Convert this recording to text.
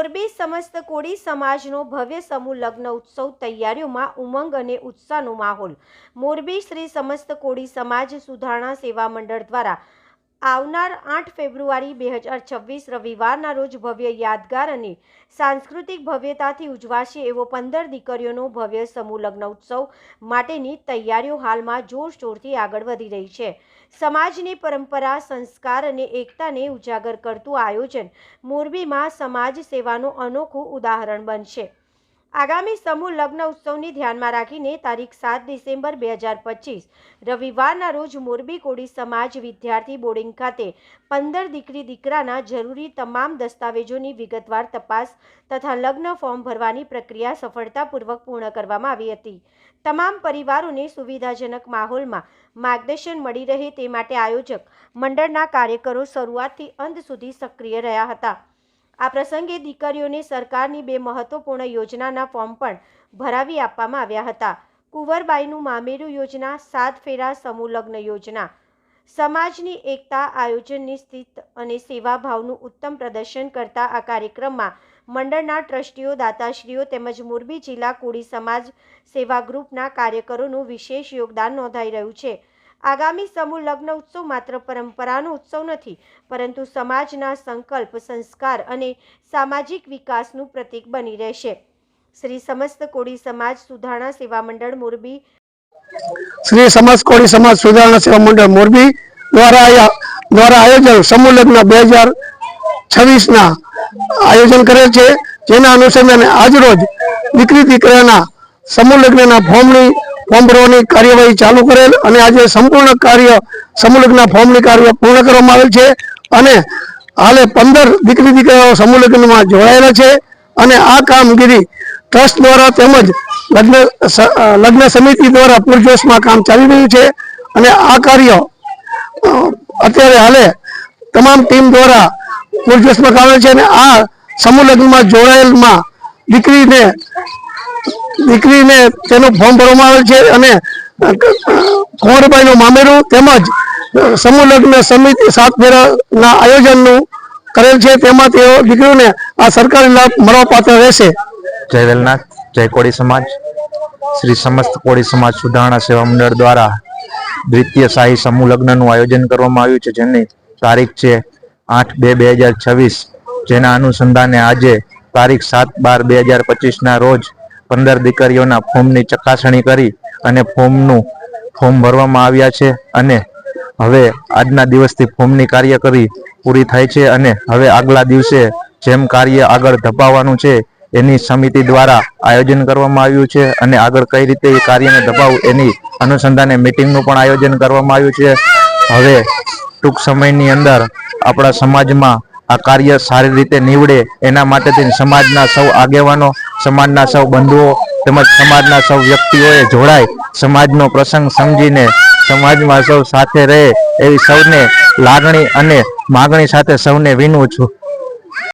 મોરબી સમસ્ત કોળી સમાજનો ભવ્ય સમૂહ લગ્ન ઉત્સવ તૈયારીઓમાં ઉમંગ અને ઉત્સાહનો માહોલ. મોરબી શ્રી સમસ્ત કોળી સમાજ સુધારણા સેવા મંડળ દ્વારા આવનાર આઠ ફેબ્રુઆરી બે હજાર છવ્વીસ રવિવારના રોજ ભવ્ય યાદગાર અને સાંસ્કૃતિક ભવ્યતાથી ઉજવાશે એવો પંદર દીકરીઓનો ભવ્ય સમૂહ લગ્ન ઉત્સવ માટેની તૈયારીઓ હાલમાં જોરશોરથી આગળ વધી રહી છે. સમાજની પરંપરા, સંસ્કાર અને એકતાને ઉજાગર કરતું આયોજન મોરબીમાં સમાજ સેવાનું અનોખું ઉદાહરણ બનશે. આગામી સમૂહ લગ્ન ઉત્સવને ધ્યાનમાં રાખીને તારીખ સાત ડિસેમ્બર બે હજાર પચીસ, રવિવારના રોજ મોરબી કોડી સમાજ વિદ્યાર્થી બોર્ડિંગ ખાતે પંદર દીકરી દીકરાના જરૂરી તમામ દસ્તાવેજોની વિગતવાર તપાસ તથા લગ્ન ફોર્મ ભરવાની પ્રક્રિયા સફળતાપૂર્વક પૂર્ણ કરવામાં આવી હતી. તમામ પરિવારોને સુવિધાજનક માહોલમાં માર્ગદર્શન મળી રહે તે માટે આયોજક મંડળના કાર્યકરો શરૂઆતથી અંત સુધી સક્રિય રહ્યા હતા. આ પ્રસંગે દીકરીઓને સરકારની બે મહત્વપૂર્ણ યોજનાના ફોર્મ પણ ભરાવી આપવામાં આવ્યા હતા. કુંવરબાઈનું મામેરું યોજના, સાત ફેરા સમૂહ યોજના. સમાજની એકતા આયોજનની સ્થિત અને સેવાભાવનું ઉત્તમ પ્રદર્શન કરતા આ કાર્યક્રમમાં મંડળના ટ્રસ્ટીઓ, દાતાશ્રીઓ તેમજ મોરબી જિલ્લા કોળી સમાજ સેવા ગ્રુપના કાર્યકરોનું વિશેષ યોગદાન નોંધાઈ રહ્યું છે. આગામી સમૂહ લગ્ન ઉત્સવ માત્ર પરંપરાનો ઉત્સવ નથી, પરંતુ સમાજના સંકલ્પ, સંસ્કાર અને સામાજિક વિકાસનું પ્રતીક બની રહેશે. શ્રી સમસ્ત કોળી સમાજ સુધારણા સેવા મંડળ મોરબી. શ્રી સમસ્ત કોળી સમાજ સુધારણા સેવા મંડળ મોરબી દ્વારા દ્વારા આયોજન સમૂહ લગ્ન બે હજાર છવ્વીસના આયોજન કરેલ છે. જેના અનુસંધાને આજરોજ દીકરી દીકરાના સમૂહ લગ્નના ફોર્મની ફોર્મ ભરવાની કાર્યવાહી ચાલુ કરેલ અને આજે સંપૂર્ણ કાર્ય સમુલગ્ન ફોર્મની કાર્ય પૂર્ણ કરવામાં આવેલ છે અને હાલે પંદર દીકરી દીકરાઓ સમુલગ્નમાં જોડાયેલા છે અને આ કામગીરી ટ્રસ્ટ દ્વારા તેમજ લગ્ન લગ્ન સમિતિ દ્વારા પૂરજોશમાં કામ ચાલી રહ્યું છે અને આ કાર્ય અત્યારે હાલે તમામ ટીમ દ્વારા પૂરજોશમાં કામ છે અને આ સમૂહ લગ્નમાં જોડાયેલમાં દીકરીને દીકરીને તેનું ફોર્મ ભરવામાં આવેલ છે અને કુંવરબાઈનું મામેરું તેમજ સમૂહ સમિતિ સાત ફેરાના આયોજનનું કરેલ છે. તેમાં તેઓ દીકરીઓને આ સરકારી લાભ મળવાપાત્ર રહેશે. જય વેલનાથ, જય કોળી સમાજ. શ્રી સમસ્ત કોળી સમાજ સુધારણા સેવા મંડળ દ્વારા દ્વિતીય શાહી સમૂહ લગ્નનું આયોજન કરવામાં આવ્યું છે, જેની તારીખ છે આઠ બે બે હજાર છવ્વીસ. જેના અનુસંધાને આજે તારીખ સાત બાર બે હજાર પચીસના રોજ પંદર દીકરીઓના ફોર્મની ચકાસણી કરી અને ફોર્મનું ફોર્મ ભરવામાં આવ્યા છે અને હવે આજના દિવસથી ફોર્મની કાર્ય કરી પૂરી થાય છે અને હવે આગલા દિવસે જેમ કાર્ય આગળ ધપાવવાનું છે, એની સમિતિ દ્વારા આયોજન કરવામાં આવ્યું છે અને આગળ કઈ રીતે એ કાર્યને ધપાવવું એની અનુસંધાને મિટિંગનું પણ આયોજન કરવામાં આવ્યું છે. હવે ટૂંક સમયની અંદર આપણા સમાજમાં આ કાર્ય સારી રીતે નીવડે એના માટેથી સમાજના સૌ આગેવાનો સમાજના સૌ બંધુઓ તેમજ સમાજના સૌ વ્યક્તિઓએ જોડાય સમાજનો પ્રસંગ સમજીને સમાજમાં સૌ સાથે રહે એવી સૌને લાગણી અને માગણી સાથે સૌને વિનું છું.